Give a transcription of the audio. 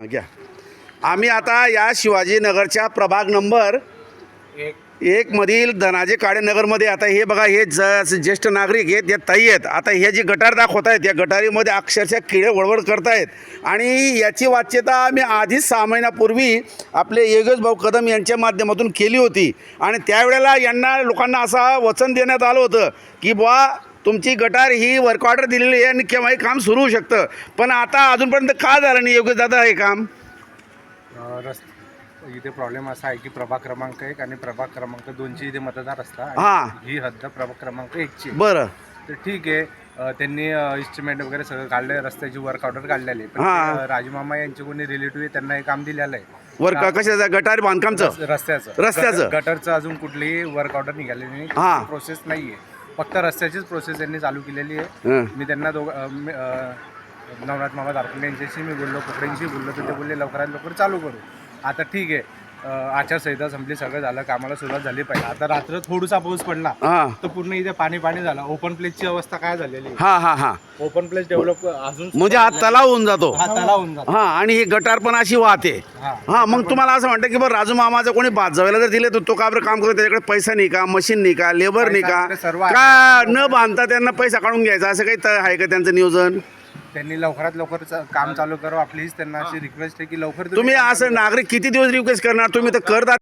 घ्या. आम्ही आता या शिवाजीनगरच्या प्रभाग नंबर एक मधील धनाजी काळेनगरमध्ये आता हे बघा हे ज ज्येष्ठ नागरिक आहेत या ताई आहेत. आता हे जे गटार दाखवत आहेत या गटारीमध्ये अक्षरशः किडे वळवळ करतायत. आणि याची वाच्यता आम्ही आधीच सहा महिन्यापूर्वी आपले योगेश भाऊ कदम यांच्या माध्यमातून केली होती. आणि त्यावेळेला यांना लोकांना असा वचन देण्यात आलं होतं की बुवा तुमची गटार ही वर्क ऑर्डर दिलेली आहे आणि केव्हाही काम सुरू होऊ शकतं पण आता अजूनपर्यंत का झालं नाही योगेश दादा हे काम रस इथे प्रॉब्लेम असा आहे की प्रभाग क्रमांक एक आणि प्रभाग क्रमांक दोनची इथे मतदार असतात हा. ही हद्द प्रभाग क्रमांक एकची आहे. बरं तर ठीक आहे अ, त्यांनी इस्टिमेट वगैरे सगळं काढलंय रस्त्याची वर्क ऑर्डर काढलेली आहे. पण हा. ते, अ, राजमामा यांचे कोणी रिलेटिव्ह आहे त्यांना हे काम दिलेलं आहे वर्क कशाचं गटार बांधकामचं रस- रस्त्याचं रस्त्याचं. गट- गटरचं अजून कुठलीही वर्क ऑर्डर निघालेली नाही हा. प्रोसेस नाही आहे फक्त रस्त्याचीच प्रोसेस त्यांनी चालू केलेली आहे. मी त्यांना दोघ नवनाथ मामा दारकुंडे यांच्याशी मी बोललो कुकड्यांशी बोललो तर ते बोलले लवकरात लवकर चालू करू. आता ठीक आहे. आचारसंहिता संपली सगळं झालं कामाला सुरुवात झाली पाहिजे. आता रात्र थोडासा पाऊस पडला हां. तर पूर्ण इथे पाणी पाणी झालं. ओपन प्लेसची अवस्था काय झालेली? हां हां हां. ओपन प्लेस डेव्हलप अजून म्हणजे हा तलाव होऊन जातो. हा तलाव होऊन जातो. हा आणि ही गटार पण अशी वाहते. हा. हा मग तुम्हाला असं वाटतं की बरं राजू मामाचं कोणी भाजवायला जर दिले तर तो का बरं काम करतो? त्याच्याकडे पैसा नाही का? मशीन नाही का? लेबर नाही का? सर्व आहे. का न बांधता त्यांना पैसा काढून घ्यायचा? असं काही त- आहे का त्यांचं नियोजन? त्यांनी लवकरात लवकर च- काम चालू करावं आपलीच त्यांना अशी रिक्वेस्ट आहे की लवकर तुम्ही असं नागरिक किती दिवस रिक्वेस्ट करणार? तुम्ही तर करदाते